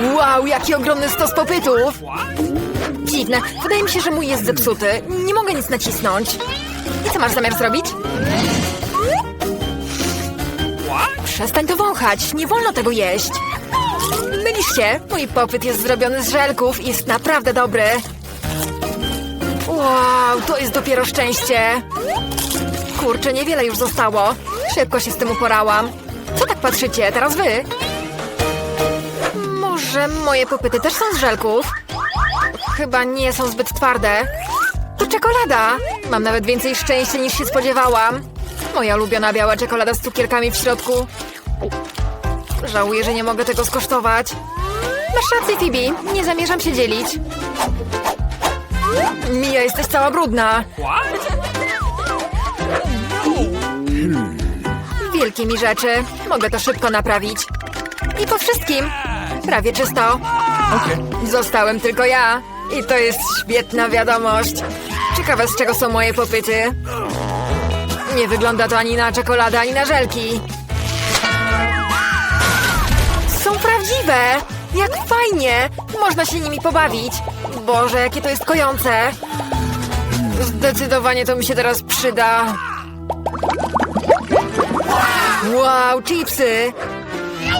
Wow, jaki ogromny stos popytów! Dziwne, wydaje mi się, że mój jest zepsuty. Nie mogę nic nacisnąć. I co masz zamiar zrobić? Przestań to wąchać, nie wolno tego jeść. Mylisz się, mój popyt jest zrobiony z żelków i jest naprawdę dobry. Wow, to jest dopiero szczęście. Kurczę, niewiele już zostało. Szybko się z tym uporałam. Co tak patrzycie, teraz wy? Może moje popyty też są z żelków? Chyba nie są zbyt twarde. To czekolada! Mam nawet więcej szczęścia niż się spodziewałam. Moja ulubiona biała czekolada z cukierkami w środku. Żałuję, że nie mogę tego skosztować. Masz rację, Phoebe. Nie zamierzam się dzielić. Mija, jesteś cała brudna. Wielkie mi rzeczy. Mogę to szybko naprawić. I po wszystkim. Prawie czysto. Zostałem tylko ja. I to jest świetna wiadomość. Ciekawe, z czego są moje popyty. Nie wygląda to ani na czekoladę, ani na żelki. Są prawdziwe! Jak fajnie! Można się nimi pobawić. Boże, jakie to jest kojące. Zdecydowanie to mi się teraz przyda. Wow, chipsy!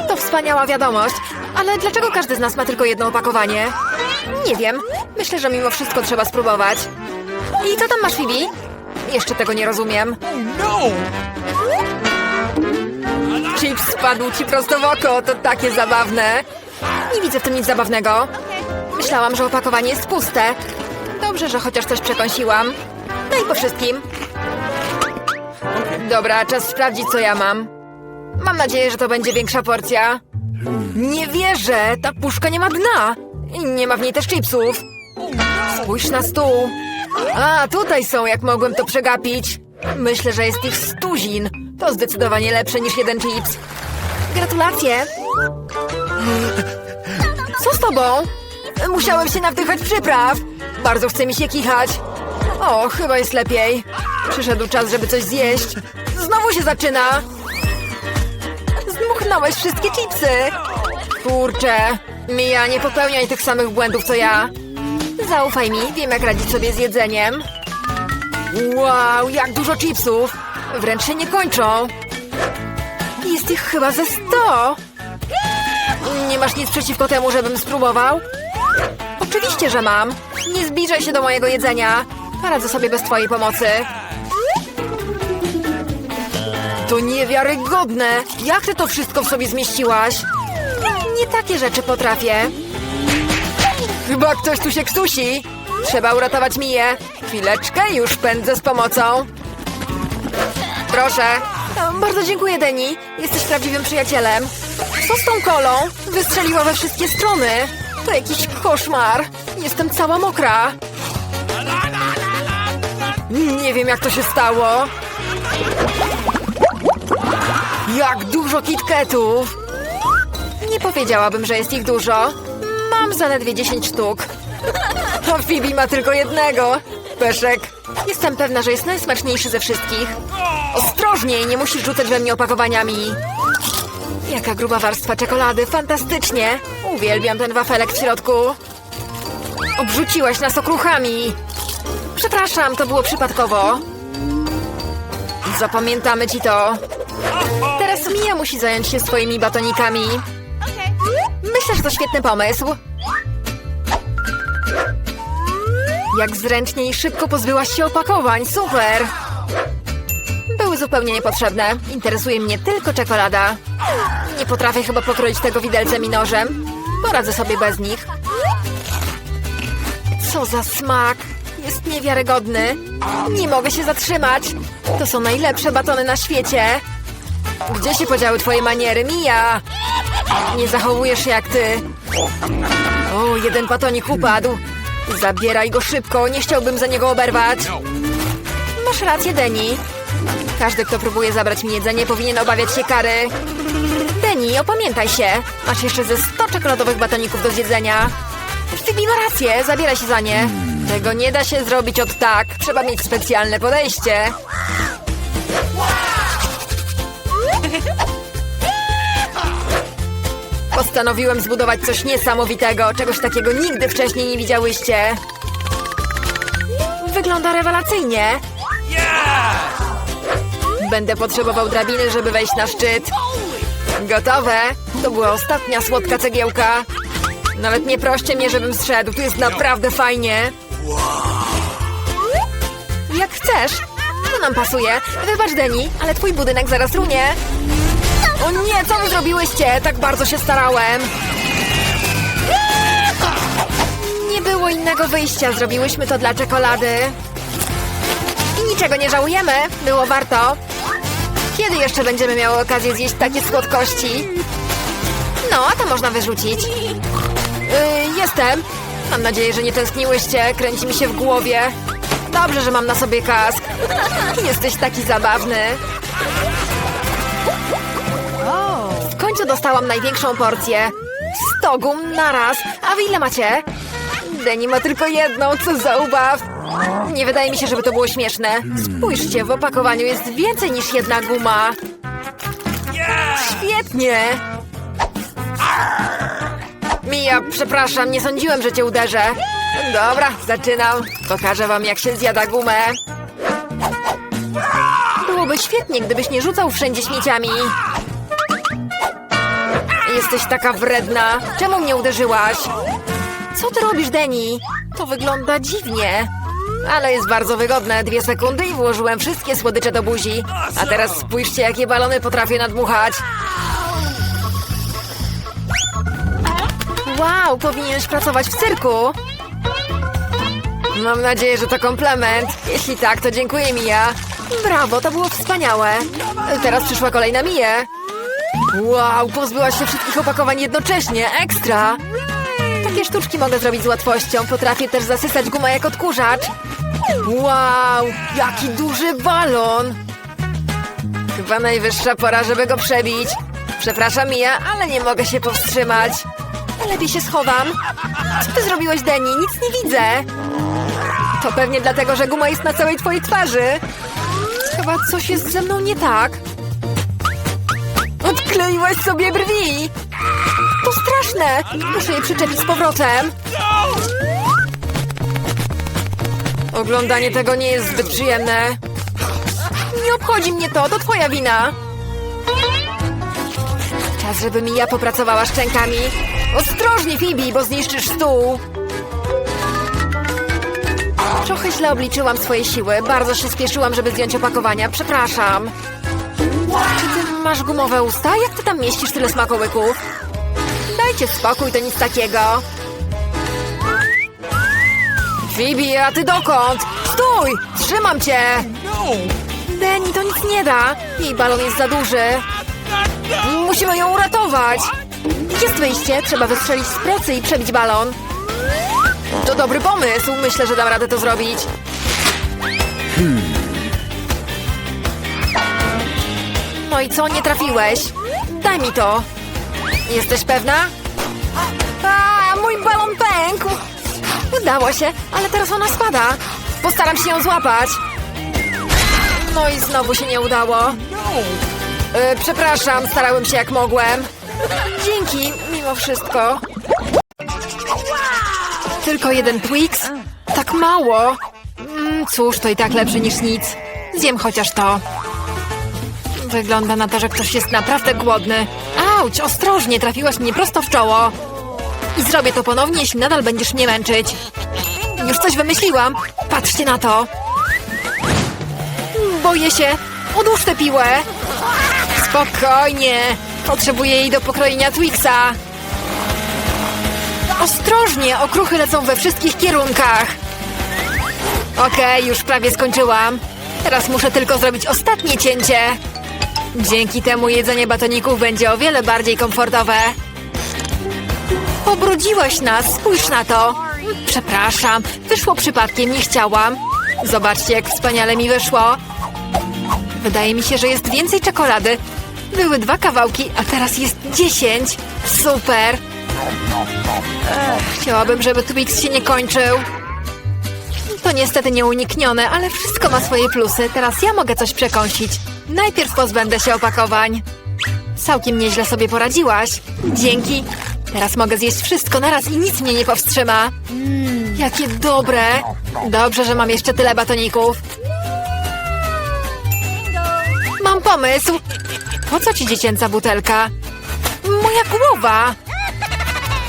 To wspaniała wiadomość, ale dlaczego każdy z nas ma tylko jedno opakowanie? Nie wiem. Myślę, że mimo wszystko trzeba spróbować. I co tam masz, Phoebe? Jeszcze tego nie rozumiem. Chips spadł ci prosto w oko, to takie zabawne. Nie widzę w tym nic zabawnego. Myślałam, że opakowanie jest puste. Dobrze, że chociaż coś przekąsiłam. No i po wszystkim. Dobra, czas sprawdzić, co ja mam. Mam nadzieję, że to będzie większa porcja. Nie wierzę! Ta puszka nie ma dna! Nie ma w niej też chipsów. Spójrz na stół. A, tutaj są, jak mogłem to przegapić. Myślę, że jest ich stuzin. To zdecydowanie lepsze niż jeden chips. Gratulacje! Co z tobą? Musiałem się nawdychać przypraw. Bardzo chce mi się kichać. O, chyba jest lepiej. Przyszedł czas, żeby coś zjeść. Znowu się zaczyna. Zdmuchnąłeś wszystkie chipsy. Kurczę. Mija, nie popełniaj tych samych błędów, co ja. Zaufaj mi, wiem jak radzić sobie z jedzeniem. Wow, jak dużo chipsów. Wręcz się nie kończą. Jest ich chyba ze sto. Nie masz nic przeciwko temu, żebym spróbował? Oczywiście, że mam. Nie zbliżaj się do mojego jedzenia. Poradzę sobie bez twojej pomocy. To niewiarygodne! Jak ty to wszystko w sobie zmieściłaś? Nie takie rzeczy potrafię. Chyba ktoś tu się ksusi. Trzeba uratować Miję. Chwileczkę, już pędzę z pomocą. Proszę. Bardzo dziękuję, Deni. Jesteś prawdziwym przyjacielem. Co z tą kolą? Wystrzeliła we wszystkie strony. To jakiś koszmar. Jestem cała mokra. Nie wiem, jak to się stało. Jak dużo kitketów! Nie powiedziałabym, że jest ich dużo. Mam zaledwie 10 sztuk. A Phoebe ma tylko jednego. Peszek. Jestem pewna, że jest najsmaczniejszy ze wszystkich. Ostrożniej, nie musisz rzucać we mnie opakowaniami. Jaka gruba warstwa czekolady, fantastycznie. Uwielbiam ten wafelek w środku. Obrzuciłaś nas okruchami. Przepraszam, to było przypadkowo. Zapamiętamy ci to. Mia musi zająć się swoimi batonikami. Myślę, że to świetny pomysł. Jak zręcznie i szybko pozbyłaś się opakowań, super! Były zupełnie niepotrzebne. Interesuje mnie tylko czekolada. Nie potrafię chyba pokroić tego widelcem i nożem. Poradzę sobie bez nich. Co za smak! Jest niewiarygodny. Nie mogę się zatrzymać. To są najlepsze batony na świecie. Gdzie się podziały twoje maniery, Mija? Nie zachowujesz się jak ty. O, jeden batonik upadł. Zabieraj go szybko, nie chciałbym za niego oberwać. Masz rację, Deni. Każdy, kto próbuje zabrać mi jedzenie, powinien obawiać się kary. Deni, opamiętaj się. Masz jeszcze ze 100 czekoladowych batoników do zjedzenia. Phoebe ma rację, zabieraj się za nie. Tego nie da się zrobić od tak. Trzeba mieć specjalne podejście. Postanowiłem zbudować coś niesamowitego. Czegoś takiego nigdy wcześniej nie widziałyście. Wygląda rewelacyjnie. Będę potrzebował drabiny, żeby wejść na szczyt. Gotowe. To była ostatnia słodka cegiełka. Nawet nie proście mnie, żebym zszedł. Tu jest naprawdę fajnie. Jak chcesz. Nam pasuje. Wybacz, Deni, ale twój budynek zaraz runie. O nie, co wy zrobiłyście? Tak bardzo się starałem. Nie było innego wyjścia. Zrobiłyśmy to dla czekolady. I niczego nie żałujemy. Było warto. Kiedy jeszcze będziemy miały okazję zjeść takie słodkości? No, a to można wyrzucić. Yy, jestem. Mam nadzieję, że nie tęskniłyście. Kręci mi się w głowie. Dobrze, że mam na sobie kask. Jesteś taki zabawny. W końcu dostałam największą porcję. Sto gum naraz. A wy ile macie? Deni ma tylko jedną, co za ubaw. Nie wydaje mi się, żeby to było śmieszne. Spójrzcie, w opakowaniu jest więcej niż jedna guma. Świetnie! Mija, przepraszam, nie sądziłem, że cię uderzę. Dobra, zaczynam. Pokażę wam, jak się zjada gumę. Byłoby świetnie, gdybyś nie rzucał wszędzie śmieciami. Jesteś taka wredna. Czemu mnie uderzyłaś? Co ty robisz, Deni? To wygląda dziwnie. Ale jest bardzo wygodne. Dwie sekundy i włożyłem wszystkie słodycze do buzi. A teraz spójrzcie, jakie balony potrafię nadmuchać. Wow, powinieneś pracować w cyrku. Mam nadzieję, że to komplement. Jeśli tak, to dziękuję, Mija. Brawo, to było wspaniałe. Teraz przyszła kolej na Miję. Wow, pozbyłaś się wszystkich opakowań jednocześnie. Ekstra! Takie sztuczki mogę zrobić z łatwością. Potrafię też zasysać gumę jak odkurzacz. Wow, jaki duży balon! Chyba najwyższa pora, żeby go przebić. Przepraszam, Mija, ale nie mogę się powstrzymać. Lepiej się schowam. Co ty zrobiłeś, Deni? Nic nie widzę. To pewnie dlatego, że guma jest na całej twojej twarzy. Chyba coś jest ze mną nie tak. Odkleiłaś sobie brwi! To straszne! Muszę je przyczepić z powrotem. Oglądanie tego nie jest zbyt przyjemne. Nie obchodzi mnie to, to twoja wina. Czas, żeby Mija popracowała szczękami. Ostrożnie, Phoebe, bo zniszczysz stół. Trochę źle obliczyłam swoje siły. Bardzo się spieszyłam, żeby zdjąć opakowania. Przepraszam. Czy ty masz gumowe usta? Jak ty tam mieścisz tyle smakołyków? Dajcie spokój, to nic takiego. Phoebe, a ty dokąd? Stój! Trzymam cię! Deni, to nic nie da. Jej balon jest za duży. Musimy ją uratować. Jest wyjście. Trzeba wystrzelić z procy i przebić balon. To dobry pomysł. Myślę, że dam radę to zrobić. No i co? Nie trafiłeś? Daj mi to. Jesteś pewna? A, mój balon pękł. Udało się, ale teraz ona spada. Postaram się ją złapać. No i znowu się nie udało. E, przepraszam, starałem się jak mogłem. Dzięki, mimo wszystko. Tylko jeden Twix? Tak mało. Mm, cóż, to i tak lepsze niż nic. Zjem chociaż to. Wygląda na to, że ktoś jest naprawdę głodny. Auć, ostrożnie, trafiłaś mnie prosto w czoło. I zrobię to ponownie, jeśli nadal będziesz mnie męczyć. Już coś wymyśliłam. Patrzcie na to. Boję się. Odłóż tę piłę. Spokojnie. Potrzebuję jej do pokrojenia Twixa. Ostrożnie, okruchy lecą we wszystkich kierunkach. Okej, już prawie skończyłam. Teraz muszę tylko zrobić ostatnie cięcie. Dzięki temu jedzenie batoników będzie o wiele bardziej komfortowe. Pobrudziłaś nas, spójrz na to. Przepraszam, wyszło przypadkiem, nie chciałam. Zobaczcie, jak wspaniale mi wyszło. Wydaje mi się, że jest więcej czekolady. Były dwa kawałki, a teraz jest dziesięć. Super! Chciałabym, żeby Twix się nie kończył. To niestety nieuniknione, ale wszystko ma swoje plusy. Teraz ja mogę coś przekąsić. Najpierw pozbędę się opakowań. Całkiem nieźle sobie poradziłaś. Dzięki. Teraz mogę zjeść wszystko naraz i nic mnie nie powstrzyma. Jakie dobre. Dobrze, że mam jeszcze tyle batoników. Mam pomysł. Po co ci dziecięca butelka? Moja głowa!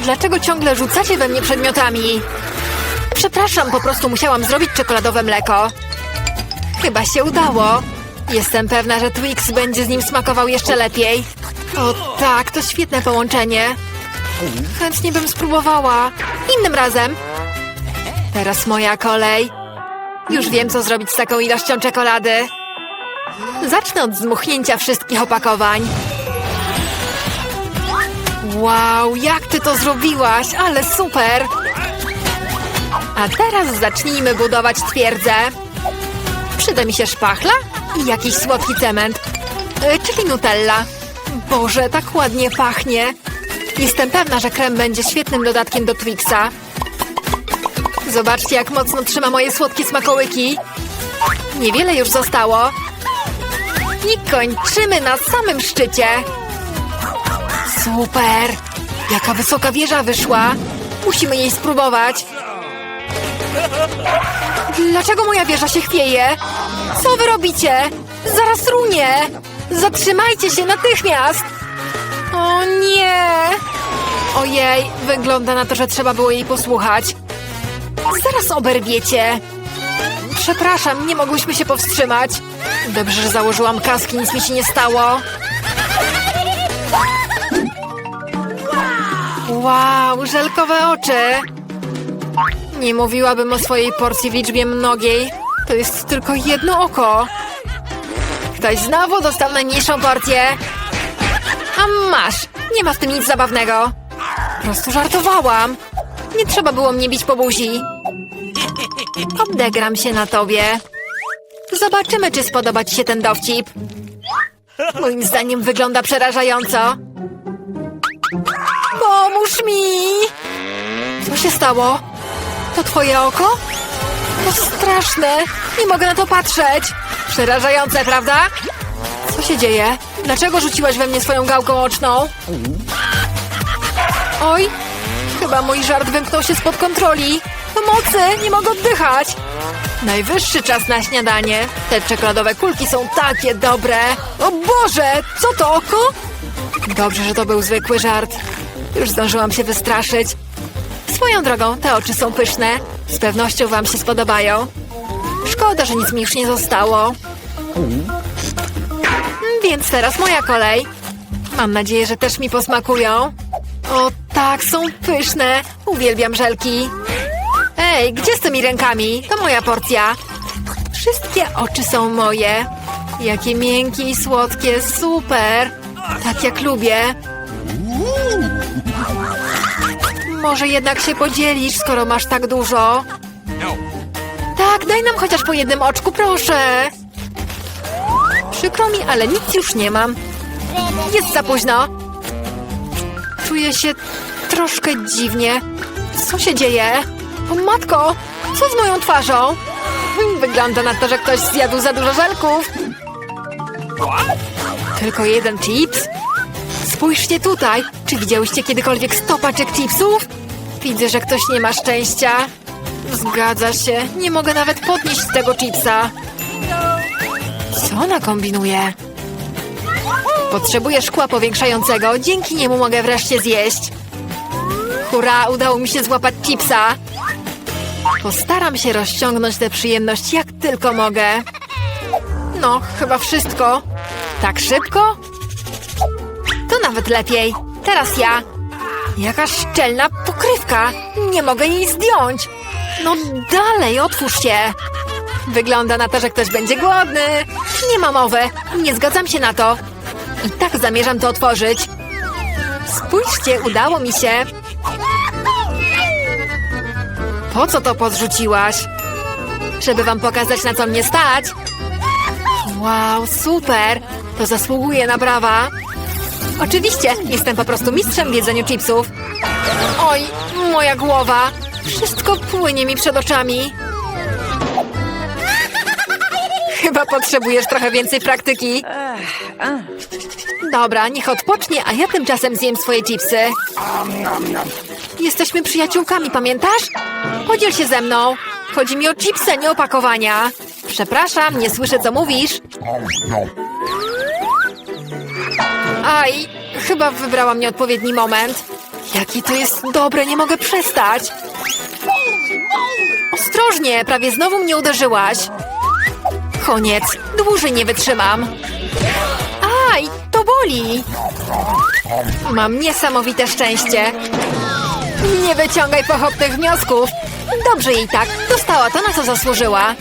Dlaczego ciągle rzucacie we mnie przedmiotami? Przepraszam, po prostu musiałam zrobić czekoladowe mleko. Chyba się udało. Jestem pewna, że Twix będzie z nim smakował jeszcze lepiej. O tak, to świetne połączenie. Chętnie bym spróbowała. Innym razem. Teraz moja kolej. Już wiem, co zrobić z taką ilością czekolady. Zacznę od zmuchnięcia wszystkich opakowań. Wow, jak ty to zrobiłaś, ale super! A teraz zacznijmy budować twierdzę. Przyda mi się szpachla i jakiś słodki cement, e, czyli nutella. Boże, tak ładnie pachnie. Jestem pewna, że krem będzie świetnym dodatkiem do Twixa. Zobaczcie, jak mocno trzyma moje słodkie smakołyki. Niewiele już zostało. I kończymy na samym szczycie. Super! Jaka wysoka wieża wyszła. Musimy jej spróbować. Dlaczego moja wieża się chwieje? Co wy robicie? Zaraz runie! Zatrzymajcie się natychmiast! O nie! Ojej, wygląda na to, że trzeba było jej posłuchać. Zaraz oberwiecie. Przepraszam, nie mogłyśmy się powstrzymać. Dobrze, że założyłam kaski, nic mi się nie stało. Wow, żelkowe oczy. Nie mówiłabym o swojej porcji w liczbie mnogiej. To jest tylko jedno oko. Ktoś znowu dostał najmniejszą porcję. A masz, nie ma w tym nic zabawnego. Po prostu żartowałam. Nie trzeba było mnie bić po buzi. Odegram się na tobie. Zobaczymy, czy spodoba ci się ten dowcip. Moim zdaniem wygląda przerażająco. Pomóż mi! Co się stało? To twoje oko? To straszne! Nie mogę na to patrzeć! Przerażające, prawda? Co się dzieje? Dlaczego rzuciłaś we mnie swoją gałką oczną? Oj! Chyba mój żart wymknął się spod kontroli. Pomocy! Nie mogę oddychać! Najwyższy czas na śniadanie. Te czekoladowe kulki są takie dobre. O Boże! Co to oko? Dobrze, że to był zwykły żart. Już zdążyłam się wystraszyć. Swoją drogą, te oczy są pyszne. Z pewnością wam się spodobają. Szkoda, że nic mi już nie zostało. Więc teraz moja kolej. Mam nadzieję, że też mi posmakują. O tak, są pyszne. Uwielbiam żelki. Ej, gdzie z tymi rękami? To moja porcja. Wszystkie oczy są moje. Jakie miękkie i słodkie, super. Tak jak lubię. Może jednak się podzielisz, skoro masz tak dużo. Tak, daj nam chociaż po jednym oczku, proszę. Przykro mi, ale nic już nie mam. Jest za późno. Czuję się troszkę dziwnie. Co się dzieje? O matko, co z moją twarzą? Hmm, Wygląda na to, że ktoś zjadł za dużo żelków. Tylko jeden chips? Spójrzcie tutaj. Czy widziałyście kiedykolwiek sto paczek chipsów? Widzę, że ktoś nie ma szczęścia. Zgadza się. Nie mogę nawet podnieść tego chipsa. Co ona kombinuje? Potrzebuję szkła powiększającego. Dzięki niemu mogę wreszcie zjeść. Hurra, udało mi się złapać chipsa. Postaram się rozciągnąć tę przyjemność jak tylko mogę. No, chyba wszystko. Tak szybko? To nawet lepiej. Teraz ja. Jaka szczelna pokrywka. Nie mogę jej zdjąć. No dalej, otwórz się. Wygląda na to, że ktoś będzie głodny. Nie ma mowy. Nie zgadzam się na to. I tak zamierzam to otworzyć. Spójrzcie, udało mi się. Po co to podrzuciłaś? Żeby wam pokazać, na co mnie stać. Wow, super! To zasługuje na brawa. Oczywiście, jestem po prostu mistrzem w jedzeniu chipsów. Oj, moja głowa. Wszystko płynie mi przed oczami. Chyba potrzebujesz trochę więcej praktyki. Dobra, niech odpocznie, a ja tymczasem zjem swoje chipsy. Jesteśmy przyjaciółkami, pamiętasz? Podziel się ze mną. Chodzi mi o chipsy, nie opakowania. Przepraszam, nie słyszę, co mówisz. Aj, chyba wybrałam nieodpowiedni moment. Jaki to jest dobre, nie mogę przestać. Ostrożnie, prawie znowu mnie uderzyłaś. Koniec, dłużej nie wytrzymam. Aj, to boli. Mam niesamowite szczęście. Nie wyciągaj pochopnych wniosków. Dobrze jej tak, dostała to, na co zasłużyła.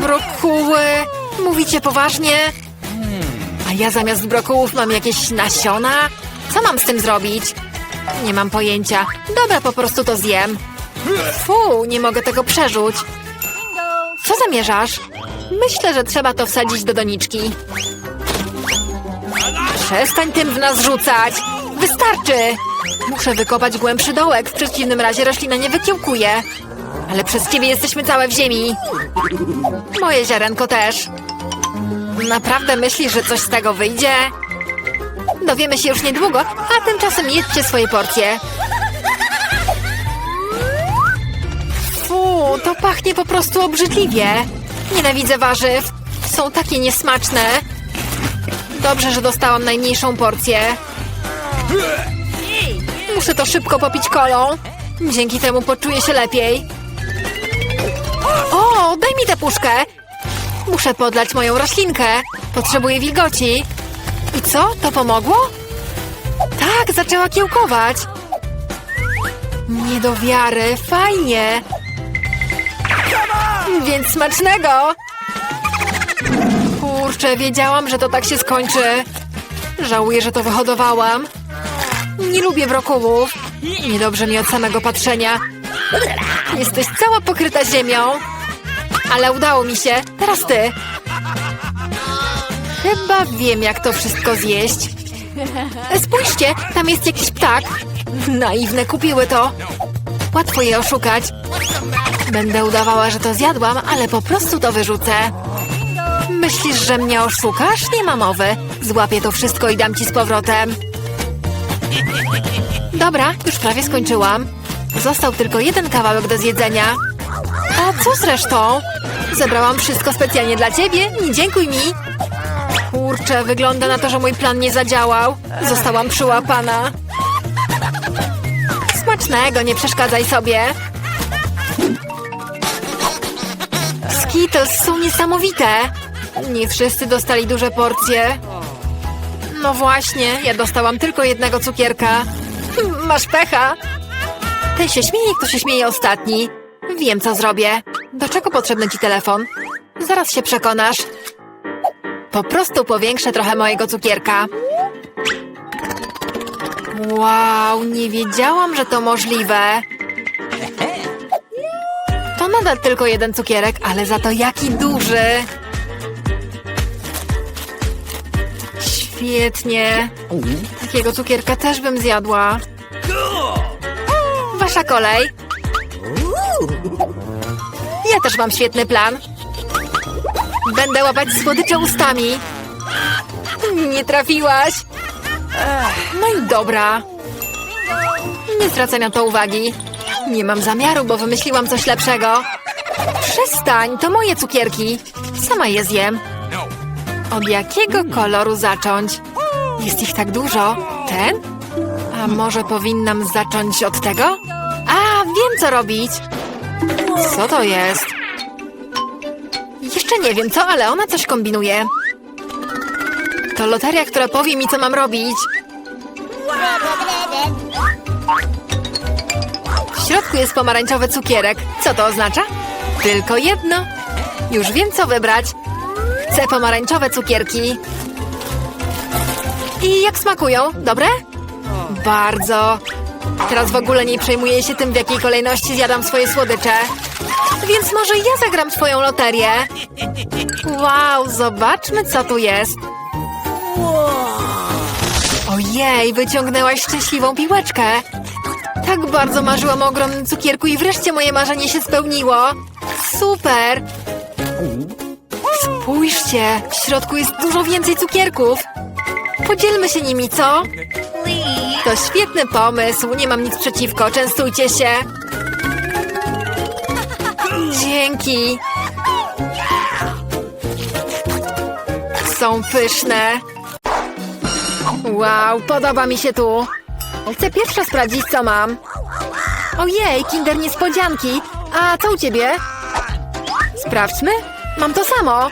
Brokuły, mówicie poważnie? A ja zamiast brokułów mam jakieś nasiona? Co mam z tym zrobić? Nie mam pojęcia. Dobra, po prostu to zjem. Fu, nie mogę tego przerzuć. Co zamierzasz? Myślę, że trzeba to wsadzić do doniczki. Przestań tym w nas rzucać! Wystarczy! Muszę wykopać głębszy dołek, w przeciwnym razie roślina nie wykiełkuje. Ale przez ciebie jesteśmy całe w ziemi. Moje ziarenko też. Naprawdę myślisz, że coś z tego wyjdzie? Dowiemy się już niedługo, a tymczasem jedzcie swoje porcje. Fu, to pachnie po prostu obrzydliwie. Nienawidzę warzyw. Są takie niesmaczne. Dobrze, że dostałam najmniejszą porcję. Muszę to szybko popić kolą. Dzięki temu poczuję się lepiej. O, daj mi tę puszkę. Muszę podlać moją roślinkę. Potrzebuję wilgoci. I co? To pomogło? Tak, zaczęła kiełkować. Nie do wiary, fajnie. Więc smacznego. Kurczę, wiedziałam, że to tak się skończy. Żałuję, że to wyhodowałam. Nie lubię brokułów. Niedobrze mi od samego patrzenia. Jesteś cała pokryta ziemią. Ale udało mi się. Teraz ty. Chyba wiem, jak to wszystko zjeść. Spójrzcie, tam jest jakiś ptak. Naiwne kupiły to. Łatwo je oszukać. Będę udawała, że to zjadłam, ale po prostu to wyrzucę. Myślisz, że mnie oszukasz? Nie ma mowy. Złapię to wszystko i dam ci z powrotem. Dobra, już prawie skończyłam. Został tylko jeden kawałek do zjedzenia. A co z resztą? Zebrałam wszystko specjalnie dla ciebie. Nie dziękuj mi. Kurczę, wygląda na to, że mój plan nie zadziałał. Zostałam przyłapana. Smacznego, nie przeszkadzaj sobie. Skittles są niesamowite. Nie wszyscy dostali duże porcje. No właśnie, ja dostałam tylko jednego cukierka. Masz pecha. Ten się śmieje, kto się śmieje ostatni. Wiem, co zrobię. Do czego potrzebny ci telefon? Zaraz się przekonasz. Po prostu powiększę trochę mojego cukierka. Wow, nie wiedziałam, że to możliwe. To nadal tylko jeden cukierek, ale za to jaki duży. Świetnie. Takiego cukierka też bym zjadła. Wasza kolej. Ja też mam świetny plan. Będę łapać słodycze ustami. Nie trafiłaś. No i dobra. Nie zwracaj na to uwagi. Nie mam zamiaru, bo wymyśliłam coś lepszego. Przestań, to moje cukierki. Sama je zjem. Od jakiego koloru zacząć? Jest ich tak dużo. Ten? A może powinnam zacząć od tego? A, wiem co robić. Co to jest? Jeszcze nie wiem co, ale ona coś kombinuje. To loteria, która powie mi, co mam robić. W środku jest pomarańczowy cukierek. Co to oznacza? Tylko jedno. Już wiem, co wybrać. Chcę pomarańczowe cukierki. I jak smakują? Dobre? Bardzo. Teraz w ogóle nie przejmuję się tym, w jakiej kolejności zjadam swoje słodycze. Więc może ja zagram swoją loterię. Wow, zobaczmy, co tu jest. Ojej, wyciągnęłaś szczęśliwą piłeczkę. Tak bardzo marzyłam o ogromnym cukierku i wreszcie moje marzenie się spełniło. super! Spójrzcie, w środku jest dużo więcej cukierków. Podzielmy się nimi, co? Świetny pomysł, nie mam nic przeciwko, częstujcie się. Dzięki. Są pyszne. Wow, podoba mi się tu. Chcę pierwsza sprawdzić, co mam. Ojej, kinder niespodzianki. A co u ciebie? Sprawdźmy. Mam to samo.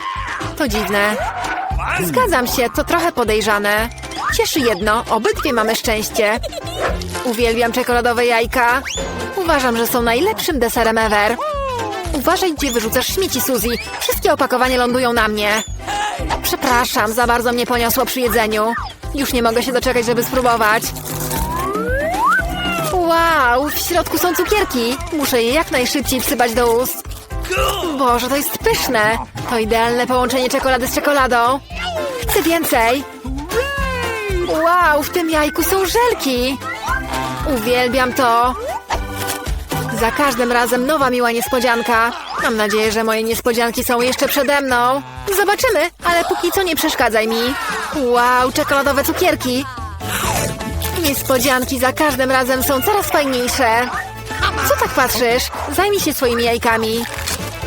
To dziwne. Zgadzam się, to trochę podejrzane. Cieszy jedno, obydwie mamy szczęście. Uwielbiam czekoladowe jajka. Uważam, że są najlepszym deserem ever. Uważaj, gdzie wyrzucasz śmieci, Suzy. Wszystkie opakowania lądują na mnie. Przepraszam, za bardzo mnie poniosło przy jedzeniu. Już nie mogę się doczekać, żeby spróbować. Wow, w środku są cukierki. Muszę je jak najszybciej wsypać do ust. Boże, to jest pyszne. To idealne połączenie czekolady z czekoladą. Chcę więcej. Wow, w tym jajku są żelki. Uwielbiam to. Za każdym razem nowa miła niespodzianka. Mam nadzieję, że moje niespodzianki są jeszcze przede mną. Zobaczymy, ale póki co nie przeszkadzaj mi. Wow, czekoladowe cukierki. Niespodzianki za każdym razem są coraz fajniejsze. Co tak patrzysz? Zajmij się swoimi jajkami.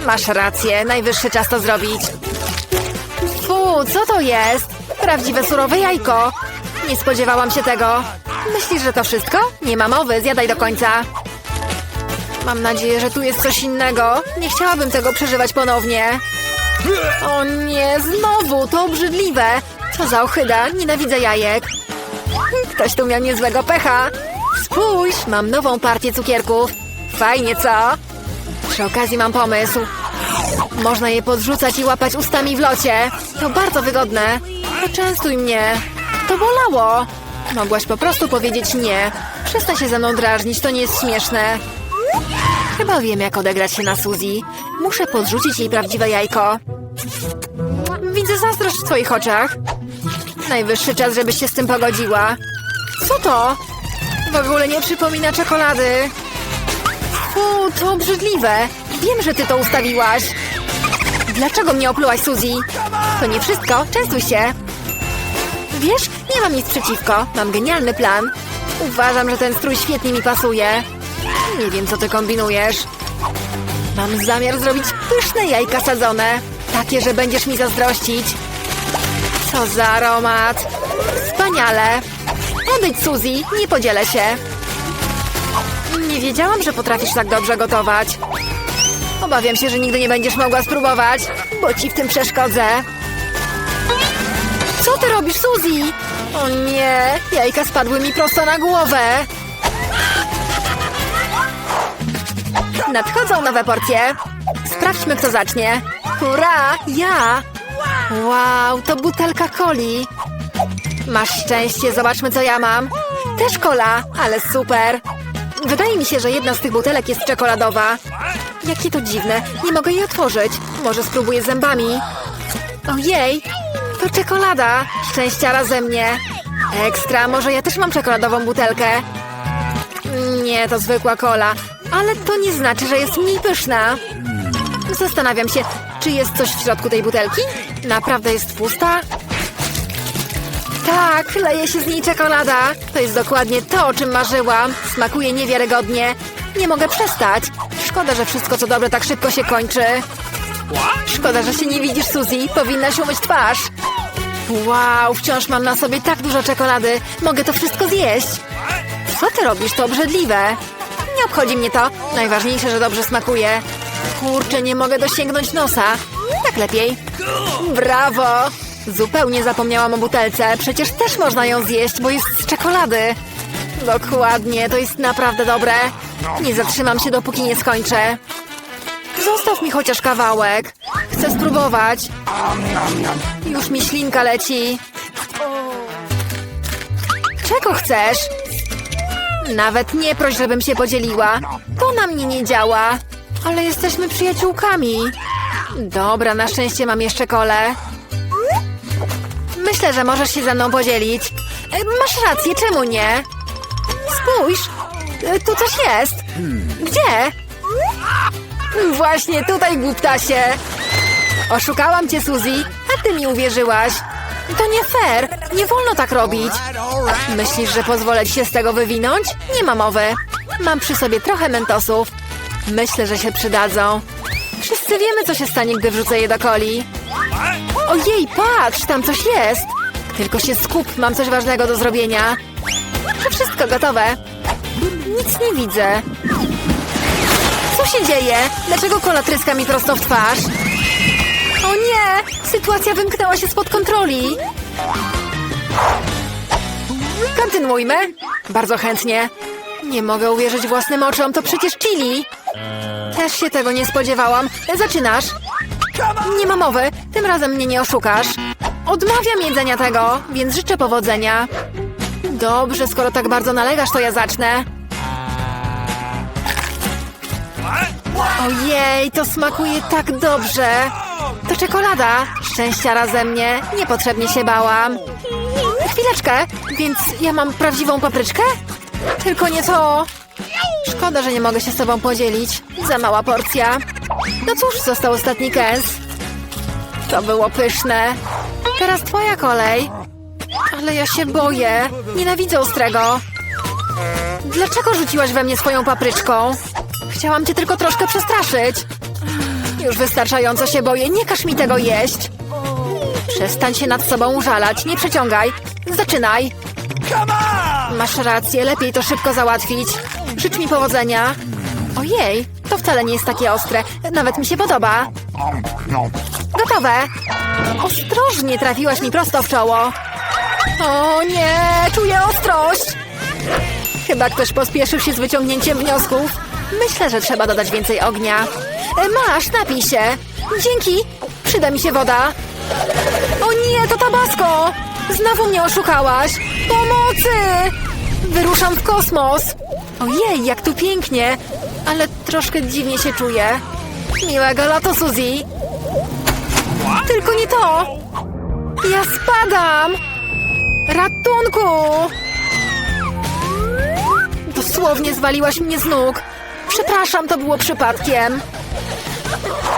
Masz rację, najwyższy czas to zrobić. Fu, co to jest? Prawdziwe surowe jajko. Nie spodziewałam się tego. Myślisz, że to wszystko? Nie ma mowy, zjadaj do końca. Mam nadzieję, że tu jest coś innego. Nie chciałabym tego przeżywać ponownie. O nie, znowu, to obrzydliwe. Co za ochyda, nienawidzę jajek. Ktoś tu miał niezłego pecha. Spójrz, mam nową partię cukierków. Fajnie, co? Przy okazji mam pomysł. Można je podrzucać i łapać ustami w locie. To bardzo wygodne. Poczęstuj mnie. To bolało. Mogłaś po prostu powiedzieć nie. Przestań się ze mną drażnić, to nie jest śmieszne. Chyba wiem, jak odegrać się na Suzy. Muszę podrzucić jej prawdziwe jajko. Widzę zazdrość w twoich oczach. Najwyższy czas, żebyś się z tym pogodziła. Co to? W ogóle nie przypomina czekolady. Fu, to obrzydliwe. Wiem, że ty to ustawiłaś. Dlaczego mnie oplułaś, Suzy? To nie wszystko, częstuj się. Wiesz, nie mam nic przeciwko. Mam genialny plan. Uważam, że ten strój świetnie mi pasuje. Nie wiem, co ty kombinujesz. Mam zamiar zrobić pyszne jajka sadzone. Takie, że będziesz mi zazdrościć. Co za aromat. Wspaniale. Odejdź, Suzy, nie podzielę się. Nie wiedziałam, że potrafisz tak dobrze gotować. Obawiam się, że nigdy nie będziesz mogła spróbować, bo ci w tym przeszkodzę. Co ty robisz, Suzy? O nie, jajka spadły mi prosto na głowę. Nadchodzą nowe porcje. Sprawdźmy, kto zacznie. Hurra, ja! Wow, to butelka coli. Masz szczęście, zobaczmy, co ja mam. Też kola, ale super. Wydaje mi się, że jedna z tych butelek jest czekoladowa. Jakie to dziwne, nie mogę jej otworzyć. Może spróbuję zębami. Ojej, czekolada. Szczęściara ze mnie. Ekstra, może ja też mam czekoladową butelkę. Nie, to zwykła kola. Ale to nie znaczy, że jest mniej pyszna. Zastanawiam się, czy jest coś w środku tej butelki? Naprawdę jest pusta? Tak, leje się z niej czekolada. To jest dokładnie to, o czym marzyłam. Smakuje niewiarygodnie. Nie mogę przestać. Szkoda, że wszystko co dobre tak szybko się kończy. Szkoda, że się nie widzisz, Suzy. Powinnaś umyć twarz. Wow, wciąż mam na sobie tak dużo czekolady. Mogę to wszystko zjeść. Co ty robisz? To obrzydliwe. Nie obchodzi mnie to. Najważniejsze, że dobrze smakuje. Kurczę, nie mogę dosięgnąć nosa. Tak lepiej. Brawo! Zupełnie zapomniałam o butelce. Przecież też można ją zjeść, bo jest z czekolady. Dokładnie, to jest naprawdę dobre. Nie zatrzymam się, dopóki nie skończę. Zostaw mi chociaż kawałek. Chcę spróbować. Już mi ślinka leci. Czego chcesz? Nawet nie proś, żebym się podzieliła. To na mnie nie działa. Ale jesteśmy przyjaciółkami. Dobra, na szczęście mam jeszcze kole. Myślę, że możesz się ze mną podzielić. E, Masz rację, czemu nie? Spójrz, e, tu coś jest. Gdzie? Właśnie tutaj, głuptasie. Oszukałam cię, Suzy, a ty mi uwierzyłaś. To nie fair. Nie wolno tak robić. Myślisz, że pozwolę ci się z tego wywinąć? Nie ma mowy. Mam przy sobie trochę mentosów. Myślę, że się przydadzą. Wszyscy wiemy, co się stanie, gdy wrzucę je do coli. Ojej, patrz, tam coś jest. Tylko się skup, mam coś ważnego do zrobienia. To wszystko gotowe. Nic nie widzę. Co się dzieje? Dlaczego kola tryska mi prosto w twarz? Sytuacja wymknęła się spod kontroli. Kontynuujmy. Bardzo chętnie. Nie mogę uwierzyć własnym oczom, to przecież chili. Też się tego nie spodziewałam. Zaczynasz. Nie ma mowy, tym razem mnie nie oszukasz. Odmawiam jedzenia tego, więc życzę powodzenia. Dobrze, skoro tak bardzo nalegasz, to ja zacznę. Ojej, to smakuje tak dobrze. Czekolada. Szczęścia raze mnie. Niepotrzebnie się bałam. Chwileczkę, więc ja mam prawdziwą papryczkę? Tylko nie to. Szkoda, że nie mogę się z tobą podzielić. Za mała porcja. No cóż, został ostatni kęs. To było pyszne. Teraz twoja kolej. Ale ja się boję. Nienawidzę ostrego. Dlaczego rzuciłaś we mnie swoją papryczką? Chciałam cię tylko troszkę przestraszyć. Już wystarczająco się boję. Nie każ mi tego jeść. Przestań się nad sobą użalać. Nie przeciągaj. Zaczynaj. Masz rację. Lepiej to szybko załatwić. Życz mi powodzenia. Ojej, to wcale nie jest takie ostre. Nawet mi się podoba. Gotowe. Ostrożnie trafiłaś mi prosto w czoło. O nie, czuję ostrość. Chyba ktoś pospieszył się z wyciągnięciem wniosków. Myślę, że trzeba dodać więcej ognia. E, Masz, napij się. Dzięki. Przyda mi się woda. O nie, to tabasco. Znowu mnie oszukałaś. Pomocy! Wyruszam w kosmos. Ojej, jak tu pięknie. Ale troszkę dziwnie się czuję. Miłego lato, Suzy. Tylko nie to. Ja spadam. Ratunku! Dosłownie zwaliłaś mnie z nóg. Przepraszam, to było przypadkiem. Ha ha ha!